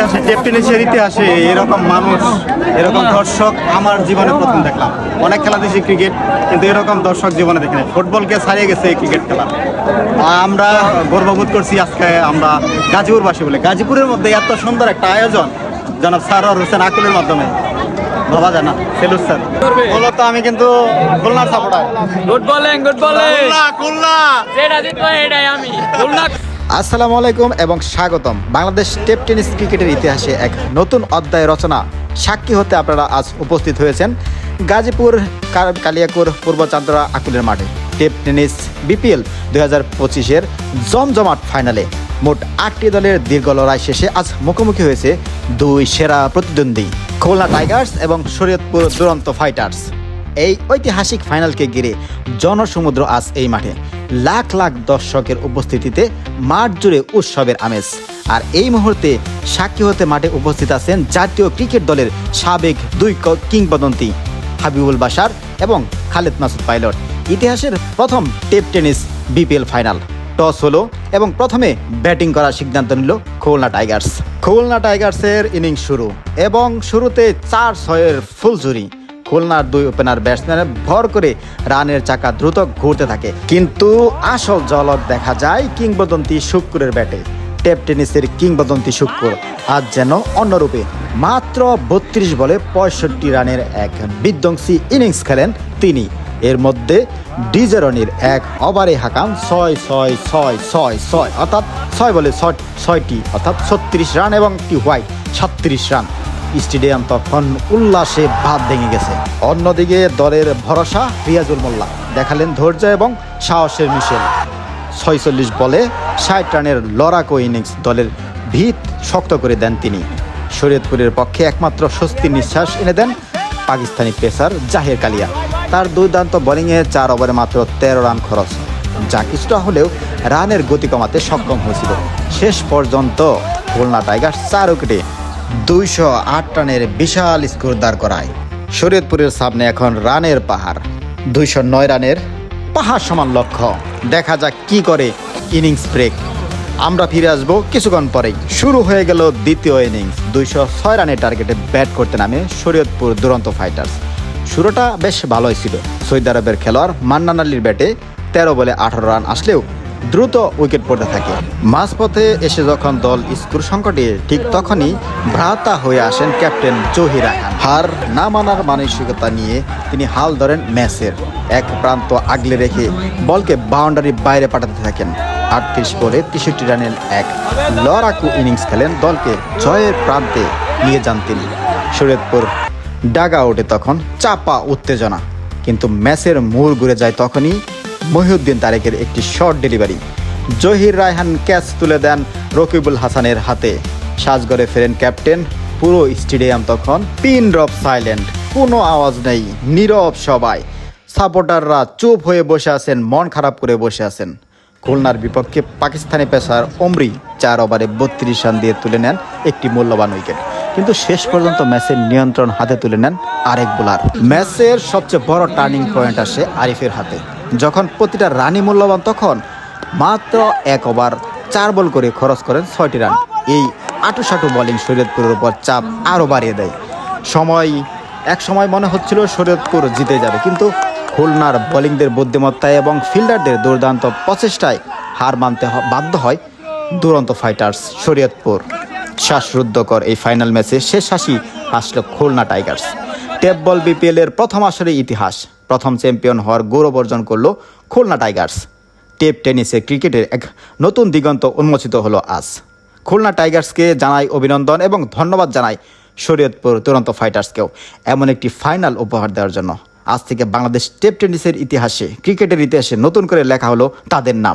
ইতিহাসে টেপ টেনিসের ইতিহাসে এরকম মানুষ এরকম দর্শক আমার জীবনে প্রথম দেখলাম। অনেক খেলা দিয়েছি ক্রিকেট কিন্তু এরকম দর্শক জীবনে দেখিনি। ফুটবলকে ছাড়িয়ে গেছে এই ক্রিকেট খেলা। আমরা গর্ববোধ করছি আজকে আমরা গাজীপুরবাসী বলে। গাজীপুরের মধ্যে এত সুন্দর একটা আয়োজন জনাব সারোয়ার হোসেন আকুলের মাধ্যমে। ভাবা যায় না সেলুট স্যার। মূলত আমি কিন্তু খুলনার supporter good bowling good bowling Khulna Khulna. যেটা জিতবো এটাই আমি। খুলনা আসসালামু আলাইকুম এবং স্বাগতম বাংলাদেশ টেপ টেনিস ক্রিকেটের ইতিহাসে এক নতুন অধ্যায় রচনা। সাক্ষী হতে আপনারা আজ উপস্থিত হয়েছেন গাজীপুর কালিয়াকুর, পূর্ব চান্দরা আকুলের মাঠে। টেপ টেনিস বিপিএল দুই হাজার পঁচিশের জমজমাট ফাইনালে মোট আটটি দলের দীর্ঘ লড়াই শেষে আজ মুখোমুখি হয়েছে দুই সেরা প্রতিদ্বন্দ্বী। খুলনা টাইগার্স এবং শরীয়তপুর দুরন্ত ফাইটার্স। এই ঐতিহাসিক ফাইনালকে ঘিরে জনসমুদ্র আজ এই মাঠে। লাখ লাখ দর্শকের উপস্থিতিতে মাঠ জুড়ে উৎসবের আমেজ। আর এই মুহূর্তে সাক্ষী হতে মাঠে উপস্থিত আছেন জাতীয় ক্রিকেট দলের সাবেক দুই কিংবদন্তি হাবিবুল বাসার এবং খালেদ মাসুদ পাইলট। ইতিহাসের প্রথম tape tennis BPL final. Toss হলো এবং প্রথমে ব্যাটিং করার সিদ্ধান্ত নিল খুলনা টাইগার্স। খুলনা টাইগার্সের ইনিংস শুরু এবং শুরুতে চার ছয়ের ফুলঝুরি। খুলনার দুই ওপেনার ব্যাটসম্যানের ভর করে রানের চাকা দ্রুত ঘুরতে থাকে। কিন্তু আসল ঝলক দেখা যায় কিংবদন্তি শুক্রের ব্যাটে। টেপ টেনিসের কিংবদন্তি শুক্র আজ যেন অন্যরূপে। মাত্র বত্রিশ বলে পঁয়ষট্টি রানের এক বিধ্বংসী ইনিংস খেলেন তিনি। এর মধ্যে ডিজেরনির এক ওভারে হাকাম ছয় ছয় ছয় ছয় ছয়, অর্থাৎ ছয় বলে ছয়, ছয়টি, অর্থাৎ ছত্রিশ রান এবং টি হোয়াইট ছত্রিশ রান। স্টেডিয়াম তখন উল্লাসে ভাত ভেঙে গেছে। অন্যদিকে দলের ভরসা রিয়াজুল মোল্লা। দেখালেন ধৈর্য এবং সাহসের মিশেল। ছয়চল্লিশ বলে ষাট রানের লড়াকো ইনিংস দলের ভিত শক্ত করে দেন তিনি। শরীয়তপুরের পক্ষে একমাত্র স্বস্তির নিঃশ্বাস এনে দেন পাকিস্তানি পেসার জাহের কালিয়া। তার দুর্দান্ত বোলিংয়ে চার ওভারে মাত্র তেরো রান খরচ। যা কিছুটা হলেও রানের গতি কমাতে সক্ষম হয়েছিল। শেষ পর্যন্ত খুলনা টাইগার্স চার উইকেটে দুইশো আট রানের বিশাল স্কোর দাঁড় করায়। শরীয়তপুরের সামনে এখন রানের পাহাড়। দুইশো নয় রানের পাহাড় সমান লক্ষ্য। দেখা যাক কি করে ইনিংস ব্রেক। আমরা ফিরে আসব কিছুক্ষণ পরেই। শুরু হয়ে গেল দ্বিতীয় ইনিংস। দুইশো ছয় রানের টার্গেটে ব্যাট করতে নামে শরীয়তপুর দুরন্ত ফাইটার্স। শুরুটা বেশ ভালোই ছিল। সৌদি আরবের খেলোয়াড় মান্নান আলীর ব্যাটে তেরো বলে আঠারো রান আসলেও দ্রুত উইকেট পড়তে থাকে। মাঝপথে এসে যখন দল স্কোর সংকটে, ঠিক তখনই ভ্রাতা হয়ে আসেন ক্যাপ্টেন জহির রায়হান। হার না মানার মানসিকতা নিয়ে তিনি হাল ধরেন ম্যাচের। এক প্রান্ত আগলে রেখে বলকে বাউন্ডারি বাইরে পাঠাতে থাকেন। আটত্রিশ বলে তেষট্টি রানের এক। লড়াকু ইনিংস খেলেন দলকে জয়ের প্রান্তে নিয়ে যান তিনি। শরীয়তপুর ডাগা ওঠে তখন চাপা উত্তেজনা। কিন্তু ম্যাচের মূল ঘুরে যায় তখনই মহিউদ্দিন তারেকের একটি short delivery Zahir Raihan catch তুলে দেন রকিবুল হাসানের হাতে। সাজগড়ে ফেরেন ক্যাপ্টেন, পুরো স্টেডিয়াম তখন পিন ড্রপ সাইলেন্ট। কোনো আওয়াজ নেই, নীরব সবাই। সাপোর্টাররা চুপ হয়ে বসে আছেন, মন খারাপ করে বসে আছেন। খুলনার বিপক্ষে পাকিস্তানি পেসার অমরি চার ওভারে বত্রিশ রান দিয়ে তুলে নেন একটি মূল্যবান উইকেট। কিন্তু শেষ পর্যন্ত ম্যাচের নিয়ন্ত্রণ হাতে তুলে নেন আরেক বোলার। ম্যাচের সবচেয়ে বড় টার্নিং পয়েন্ট আসে আরিফের হাতে। যখন প্রতিটা রানই মূল্যবান, তখন মাত্র এক ওভার চার বল করে খরচ করেন ছয়টি রান। এই আটুসাটু বোলিং শরীয়তপুরের উপর চাপ আরও বাড়িয়ে দেয়। সময়, এক সময় মনে হচ্ছিল শরীয়তপুর জিতে যাবে, কিন্তু খুলনার বোলিংদের বুদ্ধিমত্তায় এবং ফিল্ডারদের দুর্দান্ত প্রচেষ্টায় হার মানতে বাধ্য হয় দুরন্ত ফাইটার্স শরীয়তপুর। শ্বাসরুদ্ধকর এই ফাইনাল ম্যাচে শেষ হাসি হাসল খুলনা টাইগার্স টেপ বল বিপিএলের প্রথম আসরে ইতিহাস। প্রথম চ্যাম্পিয়ন হওয়ার গৌরব অর্জন করল খুলনা টাইগার্স। টেপ টেনিসে ক্রিকেটের এক নতুন দিগন্ত উন্মোচিত হলো আজ। খুলনা টাইগার্সকে জানাই অভিনন্দন এবং ধন্যবাদ জানাই শরীয়তপুর তুরন্ত ফাইটার্সকেও এমন একটি ফাইনাল উপহার দেওয়ার জন্য। আজ থেকে বাংলাদেশ টেপ টেনিসের ইতিহাসে, ক্রিকেটের ইতিহাসে নতুন করে লেখা হলো তাদের নাম।